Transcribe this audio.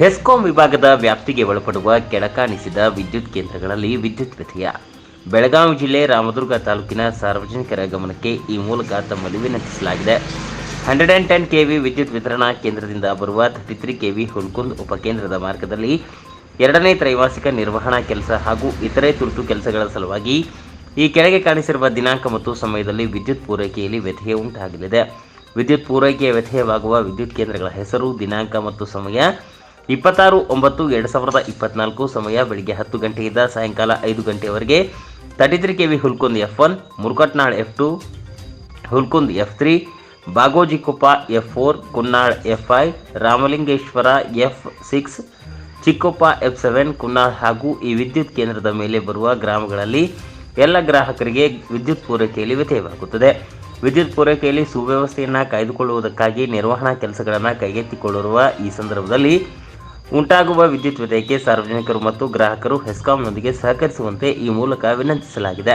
ಹೆಸ್ಕಾಂ ವಿಭಾಗದ ವ್ಯಾಪ್ತಿಗೆ ಒಳಪಡುವ ಕೆಳಕಾಣಿಸಿದ ವಿದ್ಯುತ್ ಕೇಂದ್ರಗಳಲ್ಲಿ ವಿದ್ಯುತ್ ವ್ಯತ್ಯಯ. ಬೆಳಗಾವಿ ಜಿಲ್ಲೆ ರಾಮದುರ್ಗ ತಾಲೂಕಿನ ಸಾರ್ವಜನಿಕರ ಗಮನಕ್ಕೆ ಈ ಮೂಲಕ ತಮ್ಮಲ್ಲಿ ವಿನಂತಿಸಲಾಗಿದೆ ಹಂಡ್ರೆಡ್ ಆ್ಯಂಡ್ ಟೆನ್ ಕೆವಿ ವಿದ್ಯುತ್ ವಿತರಣಾ ಕೇಂದ್ರದಿಂದ ಬರುವ ಥರ್ಟಿ ತ್ರೀ ಕೆವಿ ಹುಲ್ಕುಂದ್ ಉಪಕೇಂದ್ರದ ಮಾರ್ಗದಲ್ಲಿ ಎರಡನೇ ತ್ರೈಮಾಸಿಕ ನಿರ್ವಹಣಾ ಕೆಲಸ ಹಾಗೂ ಇತರೆ ತುರ್ತು ಕೆಲಸಗಳ ಸಲುವಾಗಿ ಈ ಕೆಳಗೆ ಕಾಣಿಸಿರುವ ದಿನಾಂಕ ಮತ್ತು ಸಮಯದಲ್ಲಿ ವಿದ್ಯುತ್ ಪೂರೈಕೆಯಲ್ಲಿ ವ್ಯತ್ಯಯ ಉಂಟಾಗಲಿದೆ. ವಿದ್ಯುತ್ ಪೂರೈಕೆಯ ವ್ಯತ್ಯಯವಾಗುವ ವಿದ್ಯುತ್ ಕೇಂದ್ರಗಳ ಹೆಸರು, ದಿನಾಂಕ ಮತ್ತು ಸಮಯ ಇಪ್ಪತ್ತಾರು ಒಂಬತ್ತು ಎರಡು ಸಾವಿರದ ಇಪ್ಪತ್ನಾಲ್ಕು ಸಮಯ ಬೆಳಿಗ್ಗೆ ಹತ್ತು ಗಂಟೆಯಿಂದ ಸಾಯಂಕಾಲ ಐದು ಗಂಟೆಯವರೆಗೆ thirty three K V Hulkund F one Murukatnal F two Hulkund F three Bagojikoppa F four Kunnal F I Ramalingeshwara F six Chikkoppa F seven Kunnal ಹಾಗೂ ಈ ವಿದ್ಯುತ್ ಕೇಂದ್ರದ ಮೇಲೆ ಬರುವ ಗ್ರಾಮಗಳಲ್ಲಿ ಎಲ್ಲ ಗ್ರಾಹಕರಿಗೆ ವಿದ್ಯುತ್ ಪೂರೈಕೆಯಲ್ಲಿ ವ್ಯತ್ಯಯವಾಗುತ್ತದೆ. ವಿದ್ಯುತ್ ಪೂರೈಕೆಯಲ್ಲಿ ಸುವ್ಯವಸ್ಥೆಯನ್ನು ಕಾಯ್ದುಕೊಳ್ಳುವುದಕ್ಕಾಗಿ ನಿರ್ವಹಣಾ ಕೆಲಸಗಳನ್ನು ಕೈಗೆತ್ತಿಕೊಳ್ಳಿರುವ ಈ ಸಂದರ್ಭದಲ್ಲಿ ಉಂಟಾಗುವ ವಿದ್ಯುತ್ ವ್ಯತ್ಯಯಕ್ಕೆ ಸಾರ್ವಜನಿಕರು ಮತ್ತು ಗ್ರಾಹಕರು ಹೆಸ್ಕಾಂನೊಂದಿಗೆ ಸಹಕರಿಸುವಂತೆ ಈ ಮೂಲಕ ವಿನಂತಿಸಲಾಗಿದೆ.